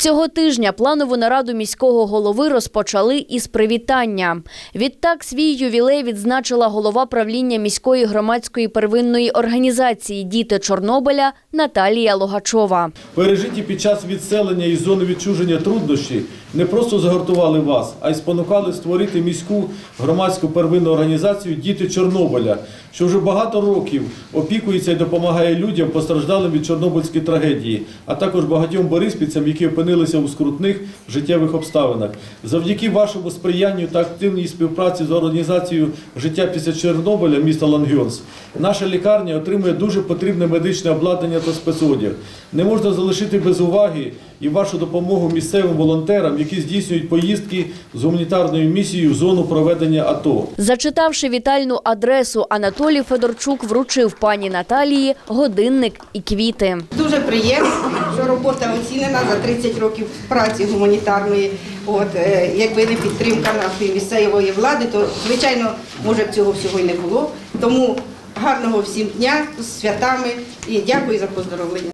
Цього тижня планову нараду міського голови розпочали із привітання. Відтак свій ювілей відзначила голова правління міської громадської первинної організації Діти Чорнобиля Наталія Логачова. Пережиті під час відселення із зони відчуження труднощі не просто загартували вас, а й спонукали створити міську громадську первинну організацію Діти Чорнобиля, що вже багато років опікується і допомагає людям, постраждалим від Чорнобильської трагедії, а також багатьом бориспільцям, які опинилися у скрутних життєвих обставинах. Завдяки вашому сприянню та активній співпраці з організацією життя після Чорнобиля міста Лангьонс, наша лікарня отримує дуже потрібне медичне обладнання та спецодяг. Не можна залишити без уваги і вашу допомогу місцевим волонтерам, які здійснюють поїздки з гуманітарною місією в зону проведення АТО. Зачитавши вітальну адресу, Анатолій Федорчук вручив пані Наталії годинник і квіти. Дуже приємно, що робота оцінена за 30 років праці гуманітарної. От е, якби не підтримка нашої місцевої влади, то звичайно може б цього всього й не було. Тому гарного всім дня з святами і дякую за поздоровлення.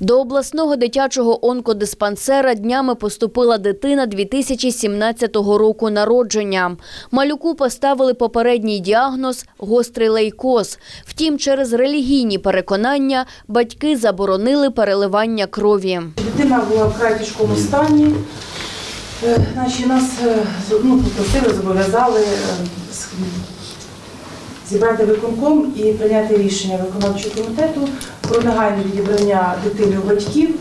До обласного дитячого онкодиспансера днями поступила дитина 2017 року народження. Малюку поставили попередній діагноз – гострий лейкоз. Втім, через релігійні переконання батьки заборонили переливання крові. Дитина була в край тяжкому стані. Е, Значить, нас е, ну, попросили, зобов'язали е, зібрати виконком і прийняти рішення виконавчого комітету про негайне відібрання дитини у батьків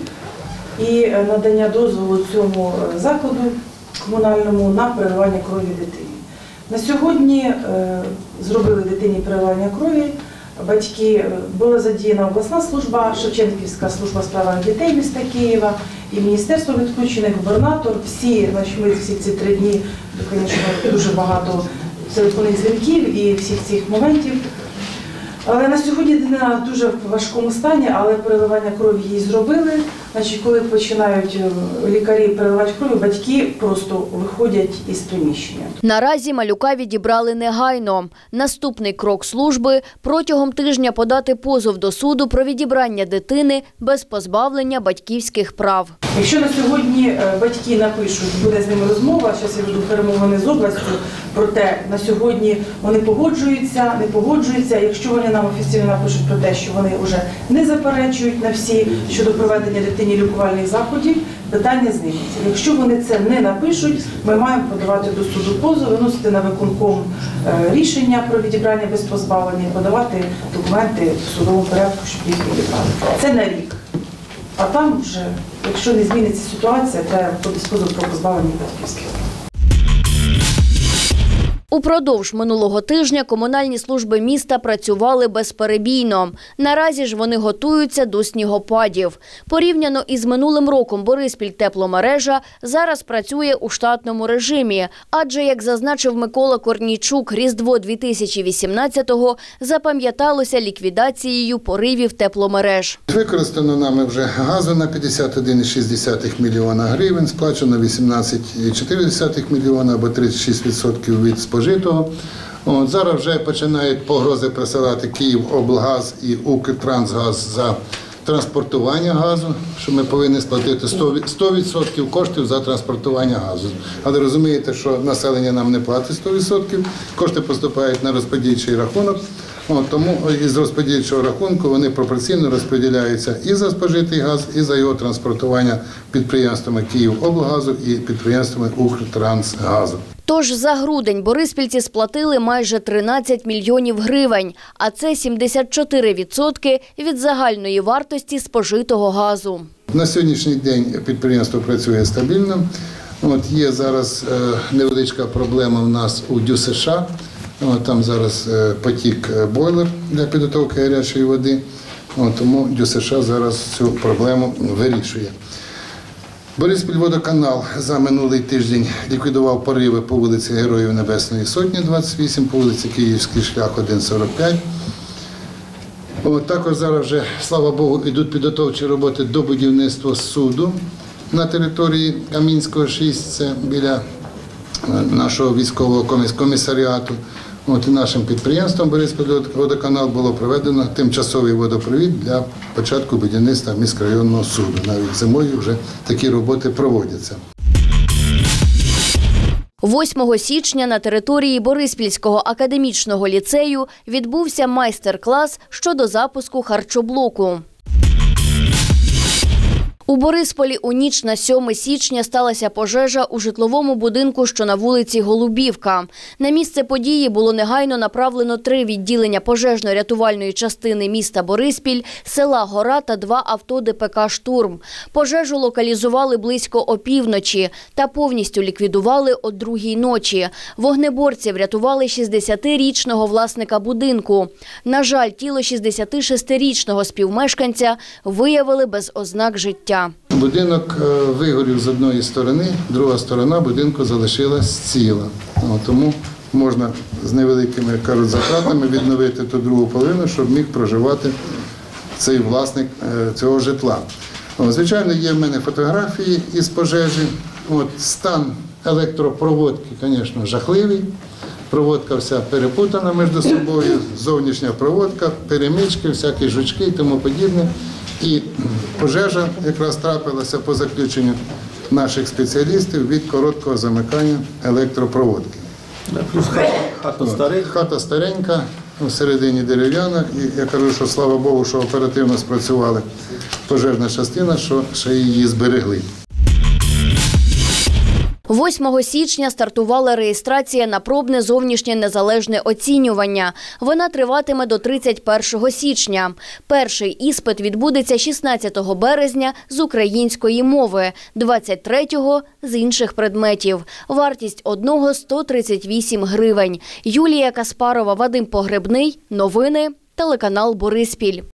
і е, надання дозволу цьому е, закладу комунальному на переливання крові дитині. На сьогодні е, зробили дитині переливання крові. Батьки була задіяна обласна служба, Шевченківська служба справах дітей міста Києва і міністерство відключений губернатор. Всі значить, ми всі ці три дні, звісно, дуже багато телефонних дзвінків і всіх цих моментів. Але на сьогодні дитина дуже в важкому стані, але переливання крові їй зробили. Значить, коли починають е, лікарі переливати крові, батьки просто виходять із приміщення. Наразі малюка відібрали негайно. Наступний крок служби – протягом тижня подати позов до суду про відібрання дитини без позбавлення батьківських прав. Якщо на сьогодні е, батьки напишуть, буде з ними розмова, зараз я веду перемовини з областю, про те, на сьогодні вони погоджуються, не погоджуються. Якщо вони нам офіційно напишуть про те, що вони вже не заперечують на всі щодо проведення дитині лікувальних заходів, питання зниметься. Якщо вони це не напишуть, ми маємо подавати до суду позов, виносити на виконком е, рішення про відібрання без позбавлення, подавати документи в судовому порядку, щоб їх відібрали. Це на рік. А там вже, якщо не зміниться ситуація, треба подати позов про позбавлення батьківських. Упродовж минулого тижня комунальні служби міста працювали безперебійно. Наразі ж вони готуються до снігопадів. Порівняно із минулим роком Бориспіль тепломережа зараз працює у штатному режимі. Адже, як зазначив Микола Корнійчук, Різдво 2018-го запам'яталося ліквідацією поривів тепломереж. Використано нами вже газу на 51,6 мільйона гривень, сплачено 18,4 мільйона або 36% від спожитого. От, зараз вже починають погрози присилати Київ, облгаз і Укртрансгаз за транспортування газу, що ми повинні сплатити 100%, 100% коштів за транспортування газу. Але розумієте, що населення нам не платить 100%, кошти поступають на розподільчий рахунок. От, тому із розподільчого рахунку вони пропорційно розподіляються і за спожитий газ, і за його транспортування підприємствами Київоблгазу і підприємствами Укртрансгазу. Тож за грудень бориспільці сплатили майже 13 мільйонів гривень, а це 74% від загальної вартості спожитого газу. На сьогоднішній день підприємство працює стабільно. От є зараз е, невеличка проблема в нас у ДЮСШ. От, там зараз е, потік е, бойлер для підготовки гарячої води. Тому ДЮСШ зараз цю проблему вирішує. Бориспільводоканал за минулий тиждень ліквідував пориви по вулиці Героїв Небесної Сотні, 28, по вулиці Київський шлях 1,45. От, також зараз вже, слава Богу, йдуть підготовчі роботи до будівництва суду на території Камінського 6, це біля е, нашого військового комісаріату. От і нашим підприємством Бориспільводоканал було проведено тимчасовий водопровід для початку будівництва міськрайонного суду. Навіть зимою вже такі роботи проводяться. 8 січня на території Бориспільського академічного ліцею відбувся майстер-клас щодо запуску харчоблоку. У Борисполі у ніч на 7 січня сталася пожежа у житловому будинку, що на вулиці Голубівка. На місце події було негайно направлено три відділення пожежно-рятувальної частини міста Бориспіль, села Гора та два авто ДПК «Штурм». Пожежу локалізували близько опівночі та повністю ліквідували о другій ночі. Вогнеборці врятували 60-річного власника будинку. На жаль, тіло 66-річного співмешканця виявили без ознак життя. Будинок е, вигорів з одної сторони, друга сторона будинку залишилась ціла. Тому можна з невеликими кажуть, затратами відновити ту другу половину, щоб міг проживати цей власник е, цього житла. Звичайно, є в мене фотографії із пожежі. От, стан електропроводки, звісно, жахливий. Проводка вся перепутана між собою, зовнішня проводка, перемички, всякі жучки і тому подібне. І пожежа якраз трапилася по заключенню наших спеціалістів від короткого замикання електропроводки. Плюс хата, хата старий. Хата старенька, всередині дерев'яна, і я кажу, що слава Богу, що оперативно спрацювали пожежна частина, що ще її зберегли. 8 січня стартувала реєстрація на пробне зовнішнє незалежне оцінювання. Вона триватиме до 31 січня. Перший іспит відбудеться 16 березня з української мови, 23-го – з інших предметів. Вартість одного – 138 гривень. Юлія Каспарова, Вадим Погребний. Новини. Телеканал Бориспіль.